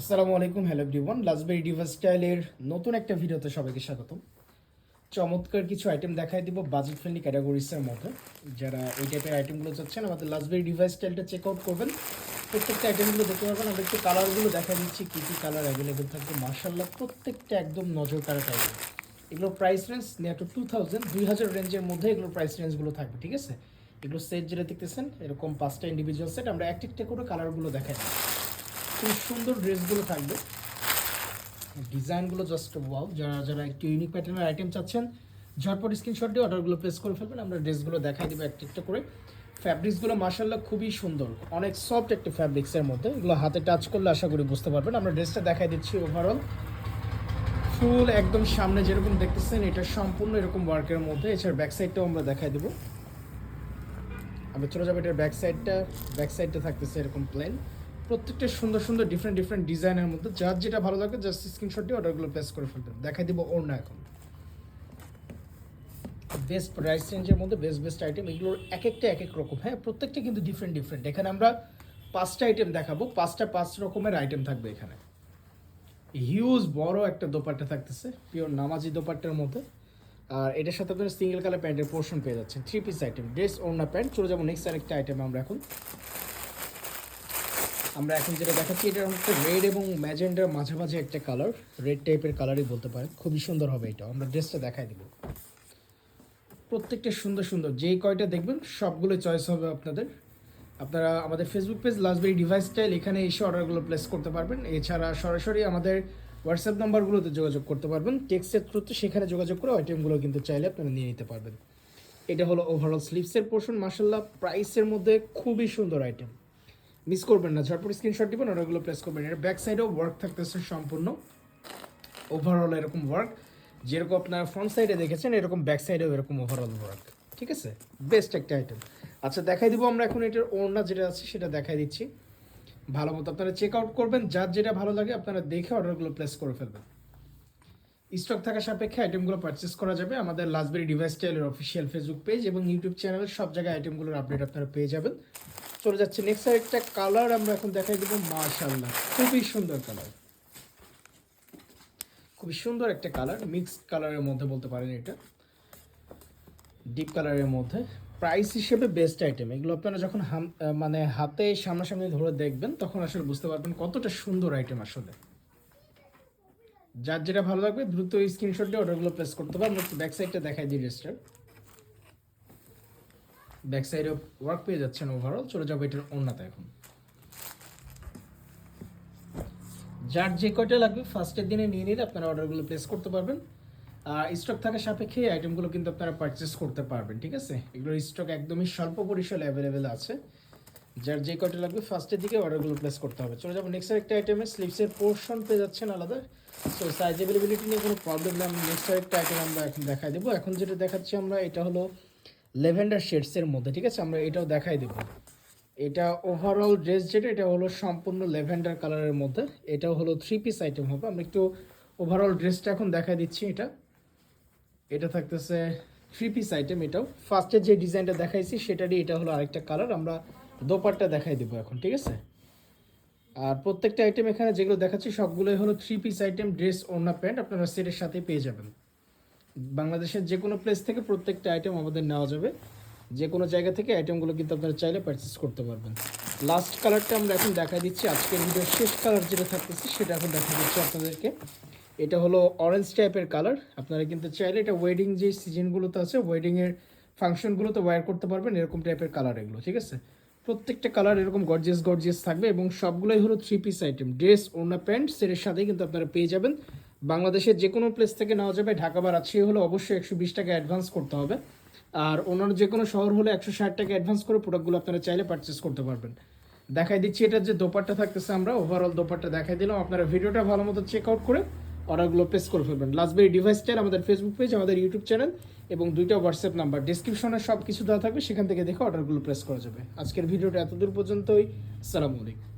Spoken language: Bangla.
আসসালামু আলাইকুম হ্যালো এভরিওয়ান লাজবেরি ডিভাস স্টাইলের নতুন একটা ভিডিওতে সবাইকে স্বাগতম। চমৎকার কিছু আইটেম দেখাই দিব বাজেট ফ্রেন্ডলি ক্যাটাগরিসের মধ্যে। যারা এই টাইপের আইটেমগুলো চাচ্ছেন, আমাদের লাজবেরি ডিভাইস স্টাইলটা চেক আউট করবেন। প্রত্যেকটা আইটেমগুলো দেখতে পারবেন। আমরা একটু কালারগুলো দেখা দিচ্ছি, কী কী কালার অ্যাভেলেবেল থাকবে। মার্শাল্লাহ প্রত্যেকটা একদম নজর কাড়া টাইপের এগুলোর প্রাইস রেঞ্জ নিয়ে টু টু থাউজেন্ড দুই হাজার রেঞ্জের মধ্যে এগুলোর প্রাইস রেঞ্জগুলো থাকবে, ঠিক আছে? এগুলো সেট যেটা দেখতেছেন, এরকম পাঁচটা ইন্ডিভিজুয়াল সেট আমরা এক একটা করে কালারগুলো দেখাই দিই খুব সুন্দর ড্রেসগুলো থাকবে। ডিজাইনগুলো জাস্ট ওয়াও যারা যারা একটু ইউনিক প্যাটার্নের আইটেম চাচ্ছেন, ঝটপট স্ক্রিনশট দিয়ে অর্ডারগুলো প্লেস করে ফেলবেন, আমরা ড্রেসগুলো দেখাই দেবো একটা একটা করে। ফ্যাব্রিক্সগুলো মার্শাল্লাহ খুবই সুন্দর, অনেক সফট একটা ফ্যাব্রিক্সের মধ্যে, এগুলো হাতে টাচ করলে আশা করি বুঝতে পারবেন। আমরা ড্রেসটা দেখাই দিচ্ছি ওভারঅল ফুল একদম সামনে যেরকম দেখতেছেন, এটা সম্পূর্ণ এরকম ওয়ার্কের মধ্যে। এছাড়া ব্যাক সাইডটাও আমরা দেখাই দেবো। আমরা চলে যাব এটার ব্যাক সাইডটা ব্যাক সাইডটা থাকতেছে এরকম প্লেন প্রত্যেকটা সুন্দর সুন্দর ডিফারেন্ট ডিফারেন্ট ডিজাইনের মধ্যে, যার যেটা ভালো লাগে জাস্ট স্ক্রিনশট দিয়ে অর্ডারগুলো প্লেস করে ফেলবেন দেখাই দিব ওড়না এখন। বেস্ট প্রাইস রেঞ্জের মধ্যে বেস্ট বেস্ট আইটেম এগুলোর এক একটা এক এক রকম। হ্যাঁ প্রত্যেকটা কিন্তু ডিফারেন্ট ডিফারেন্ট এখানে আমরা পাঁচটা আইটেম দেখাবো, পাঁচটা পাঁচ রকমের আইটেম থাকবে এখানে। হিউজ বড় একটা দোপাট্টা থাকতেছে পিওর নামাজি দোপাট্টার মধ্যে। আর এটার সাথে আপনার সিঙ্গেল কালার প্যান্টের পোর্শন পেয়ে যাচ্ছেন। থ্রি পিস আইটেম ড্রেস ওড়না প্যান্ট চলে যাব নেক্সট আরেকটা আইটেম আমরা এখন। আমরা এখন যেটা দেখাচ্ছি, এটা হচ্ছে রেড এবং ম্যাজেন্ডার মাঝামাঝি একটা কালার রেড টাইপের কালারই বলতে পারেন। খুবই সুন্দর হবে এটা। আমরা ড্রেসটা দেখাই দিব। প্রত্যেকটা সুন্দর সুন্দর। যেই কয়টা দেখবেন, সবগুলো চয়েস হবে আপনাদের। আপনারা আমাদের Facebook page Lastberry device style এখানে এসে অর্ডারগুলো প্লেস করতে পারবেন। এছাড়া সরাসরি আমাদের হোয়াটসঅ্যাপ নাম্বারগুলোতে যোগাযোগ করতে পারবেন। টেক্সটের থ্রুতে সেখানে যোগাযোগ করে আইটেমগুলো কিন্তু চাইলে আপনারা নিয়ে নিতে পারবেন। এটা হলো ওভারঅল স্লিভসের পোর্শন মার্শাল্লাহ প্রাইসের মধ্যে খুবই সুন্দর আইটেম মিস করবেন না। ঝটপট স্ক্রিনশট দিবেন অর্ডারগুলো প্লেস করবেন। এর ব্যাক সাইডেও ওয়ার্ক থাকতেছে সম্পূর্ণ। ওভারঅল এরকম ওয়ার্ক যেরকম আপনারা ফ্রন্ট সাইডে দেখেছেন, এরকম ব্যাক সাইডেও এরকম ওভারঅল ওয়ার্ক ঠিক আছে? বেস্ট একটা আইটেম আচ্ছা দেখাই দিব আমরা এখন এটার ওড়না যেটা আছে, সেটা দেখাই দিচ্ছি। ভালো মতো আপনারা চেক আউট করবেন। যার যেটা ভালো লাগে আপনারা দেখে অর্ডারগুলো প্লেস করে ফেলবেন। স্টক থাকা সাপেক্ষে আইটেমগুলো পারচেস করা যাবে আমাদের লাস্টবেরি ডিভাইস স্টাইলের অফিসিয়াল ফেসবুক পেজ এবং ইউটিউব চ্যানেলের সব জায়গায় আইটেমগুলোর আপডেট আপনারা পেয়ে যাবেন। চলে যাচ্ছে। নেক্সট একটা কালার আমরা এখন দেখাই দেবো মাশাল্লাহ খুবই সুন্দর কালার খুবই সুন্দর একটা কালার মিক্সড কালারের মধ্যে বলতে পারেন এটা। ডিপ কালারের মধ্যে। প্রাইস হিসেবে বেস্ট আইটেম এগুলো আপনারা যখন মানে হাতে সামনাসামনি ধরে দেখবেন, তখন আসলে বুঝতে পারবেন কতটা সুন্দর আইটেম আসলে। যার যেটা ভালো লাগবে, দ্রুত স্ক্রিনশট দিয়ে অর্ডারগুলো প্লেস করতে পারবেন আমরা ব্যাক সাইডটা দেখাই দিই রেস্টার ব্যাক সাইডে ওয়ার্ক পেয়ে যাচ্ছেন ওভারঅল চলে যাব এটার অন্যতা এখন। যার যে কয়টা লাগবে ফার্স্টের দিনে নিয়ে নিলে আপনারা অর্ডারগুলো প্লেস করতে পারবেন। আর স্টক থাকা সাপেক্ষে আইটেমগুলো কিন্তু আপনারা পারচেস করতে পারবেন, ঠিক আছে? এগুলোর স্টক একদমই স্বল্প পরিসরে অ্যাভেলেবেল আছে। যার যে কয়টা লাগবে ফার্স্টের দিকে অর্ডারগুলো প্লেস করতে হবে। চলে যাব নেক্সট একটা আইটেমে স্লিপসের পোর্শন পেয়ে যাচ্ছেন আলাদা। সো সাইজ অ্যাভেলেবিলিটি নিয়ে কোনো প্রবলেম নেই। নেক্সট একটা আইটেম আমরা এখন দেখাই দেবো। এখন যেটা দেখাচ্ছি আমরা, এটা হলো লেভেন্ডার শেডসের মধ্যে, ঠিক আছে? আমরা এটাও দেখাই দেবো। এটা ওভারঅল ড্রেস যেটা, এটা হলো সম্পূর্ণ লেভেন্ডার কালারের মধ্যে। এটাও হলো থ্রি পিস আইটেম হবে। আমরা একটু ওভারঅল ড্রেসটা এখন দেখাই দিচ্ছি এটা। এটা থাকতেছে থ্রি পিস আইটেম এটাও। ফার্স্টের যে ডিজাইনটা দেখাইছি, সেটারই এটা হলো আরেকটা কালার আমরা দোপারটা দেখাই দেবো এখন, ঠিক আছে? আর প্রত্যেকটা আইটেম এখানে যেগুলো দেখাচ্ছি, সবগুলোই হলো থ্রি পিস আইটেম ড্রেস ওড়না প্যান্ট। আপনারা সেটের সাথেই পেয়ে যাবেন। বাংলাদেশের যে কোনো প্লেস থেকে প্রত্যেকটা আইটেম আমাদের নেওয়া যাবে। যে কোনো জায়গা থেকে আইটেমগুলো কিন্তু আপনারা চাইলে পারচেস করতে পারবেন। লাস্ট কালারটা আমরা এখন দেখা দিচ্ছি। আজকের ভিডিওর শেষ কালার যেটা থাকতেছে, সেটা এখন দেখা দিচ্ছি আপনাদেরকে। এটা হলো অরেঞ্জ টাইপের কালার আপনারা কিন্তু চাইলে এটা ওয়েডিং যে সিজনগুলোতে আছে ওয়েডিংয়ের ফাংশনগুলোতে ওয়্যার করতে পারবেন এরকম টাইপের কালার এগুলো, ঠিক আছে? প্রত্যেকটা কালার এরকম গর্জিয়াস গর্জিয়াস থাকবে এবং সবগুলোই হলো থ্রি পিস আইটেম ড্রেস ওড়না প্যান্ট সেটের সাথেই কিন্তু আপনারা পেয়ে যাবেন বাংলাদেশের যে কোনো প্লেস থেকে নেওয়া যাবে, ঢাকা বা রাজশাহী হলে অবশ্যই একশো বিশ টাকা অ্যাডভান্স করতে হবে। আর অন্যান্য যে কোনো শহর হলে একশো ষাট টাকা অ্যাডভান্স করে প্রোডাক্টগুলো আপনারা চাইলে পারচেস করতে পারবেন। দেখাই দিচ্ছি, এটার যে দোপাট্টা থাকতেছে আমরা ওভারঅল দোপারটা দেখাই দিলাম। আপনারা ভিডিওটা ভালো মতো চেক আউট করে অর্ডারগুলো প্লেস করে ফেলবেন। লাস্টবেরি ডিভাইসটার আমাদের ফেসবুক পেজ আমাদের ইউটিউব চ্যানেল এবং দুইটা হোয়াটসঅ্যাপ নাম্বার ডিসক্রিপশনে সব কিছু দেওয়া থাকবে, সেখান থেকে দেখে অর্ডারগুলো প্লেস করা যাবে। আজকের ভিডিওটা এতদূর পর্যন্তই আসসালামু আলাইকুম।